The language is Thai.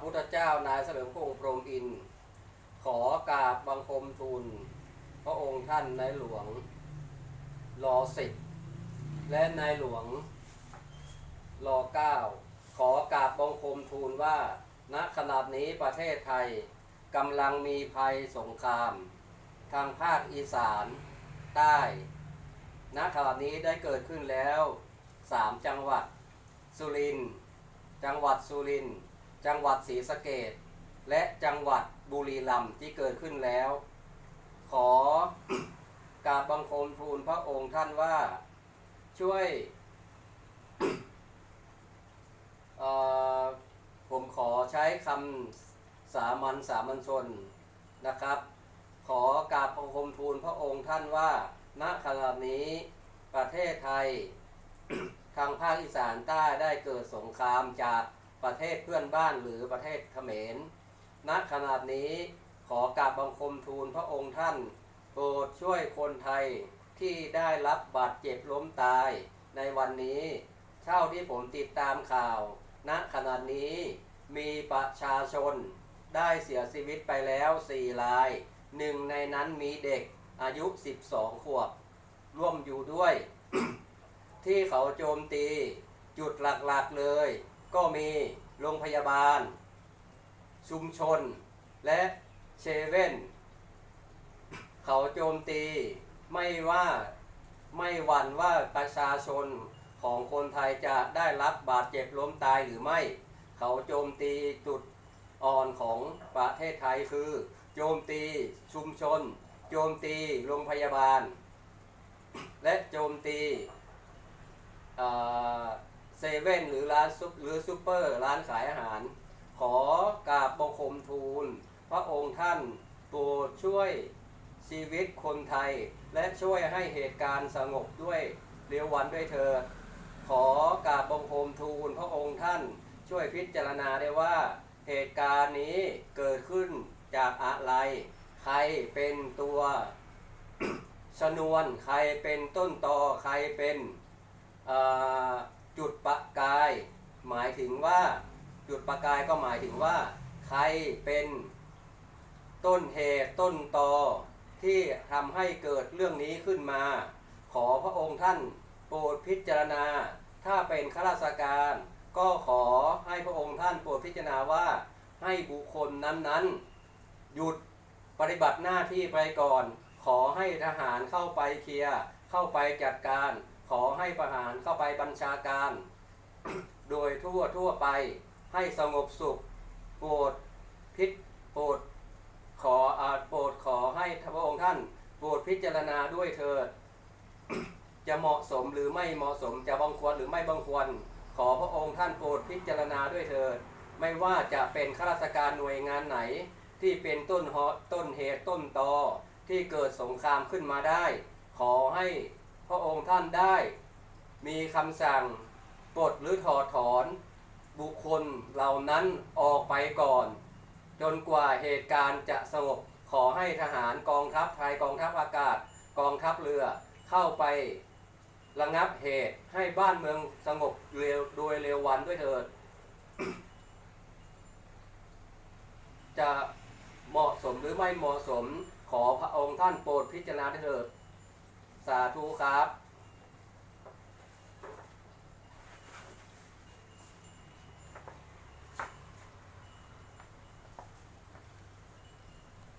พุทธเจ้านายเสลิมพระองค์พรมอิน ขอกราบบังคมทูล พระองค์ท่านในหลวงรอสิบและในหลวงรอเก้าขอกราบบังคมทูลว่า ณขณะนี้ประเทศไทยกำลังมีภัยสงคราม ทางภาคอีสานใต้ ณขณะนี้ได้เกิดขึ้นแล้วสามจังหวัด สุรินทร์จังหวัดสุรินทร์ จังหวัดศรีสะเกดและจังหวัดบุรีรัมย์ที่เกิดขึ้นแล้ว ขอกราบบังคมทูลพระองค์ท่านว่าช่วยผมขอใช้คำสามัญสามัญชนนะครับ ขอกราบบังคมทูลพระองค์ท่านว่าณขณะนี้ประเทศไทย ทางภาคอีสานใต้ได้เกิดสงครามจาก ประเทศเพื่อนบ้านหรือประเทศเขมร ณขณะนี้ขอกราบบังคมทูลพระองค์ท่าน โปรดช่วยคนไทยที่ได้รับบาดเจ็บล้มตายในวันนี้ เท่าที่ผมติดตามข่าว ณ ขณะนี้มีประชาชนได้เสียชีวิตไปแล้ว 4 ราย หนึ่งในนั้นมีเด็กอายุ 12 ขวบ ร่วมอยู่ด้วย ที่เขาโจมตีจุดหลักๆเลย ก็มีโรงพยาบาล ชุมชน และเชเว่น เขาโจมตีไม่ว่าไม่หวั่นว่าประชาชนของคนไทยจะได้รับบาดเจ็บล้มตายหรือไม่ เขาโจมตีจุดอ่อนของประเทศไทยคือ โจมตีชุมชน โจมตีโรงพยาบาล และโจมตี เซเว่นหรือร้านซุปหรือซูเปอร์ร้านขายอาหาร ขอกราบบังคมทูล พระองค์ท่านโปรดช่วยชีวิตคนไทย และช่วยให้เหตุการณ์สงบด้วยเร็ววันด้วยเธอ ขอกราบบังคมทูล พระองค์ท่านช่วยพิจารณาได้ว่า เหตุการณ์นี้เกิดขึ้นจากอะไร ใครเป็นตัวชนวน ใครเป็นต้นตอใครเป็นอ่อ จุดประกาย หมายถึงว่าจุดประกายก็หมายถึงว่า ใครเป็นต้นเหตุต้นตอที่ทำให้เกิดเรื่องนี้ขึ้นมา ขอพระองค์ท่านโปรดพิจารณา ถ้าเป็นข้าราชการ ก็ขอให้พระองค์ท่านโปรดพิจารณาว่าให้บุคคลนั้นๆ หยุดปฏิบัติหน้าที่ไปก่อน ขอให้ทหารเข้าไปเคลียร์เข้าไปจัดการ ขอให้ประหารเข้าไปบัญชาการ โดยทั่วทั่วไปให้สงบสุขโปรดพิษโปรดขออาโปรดขอให้พระองค์ท่านโปรดพิจารณาด้วยเถิด จะเหมาะสมหรือไม่เหมาะสมจะบังควรหรือไม่บังควร ขอพระองค์ท่านโปรดพิจารณาด้วยเถิด ไม่ว่าจะเป็นข้าราชการหน่วยงานไหน ที่เป็นต้นเหตุต้นเหตุต้นตอที่เกิดสงครามขึ้นมาได้ ขอให้ พระองค์ท่านได้มีคำสั่งปลดหรือถอดถอน บุคคลเหล่านั้นออกไปก่อน จนกว่าเหตุการณ์จะสงบขอให้ทหารกองทัพไทยกองทัพอากาศ กองทัพเรือเข้าไประงับเหตุให้บ้านเมืองสงบเร็วโดยเร็ววันด้วยเถิด จะเหมาะสมหรือไม่เหมาะสมขอพระองค์ท่านโปรดพิจารณาด้วยเถิด สาธุครับ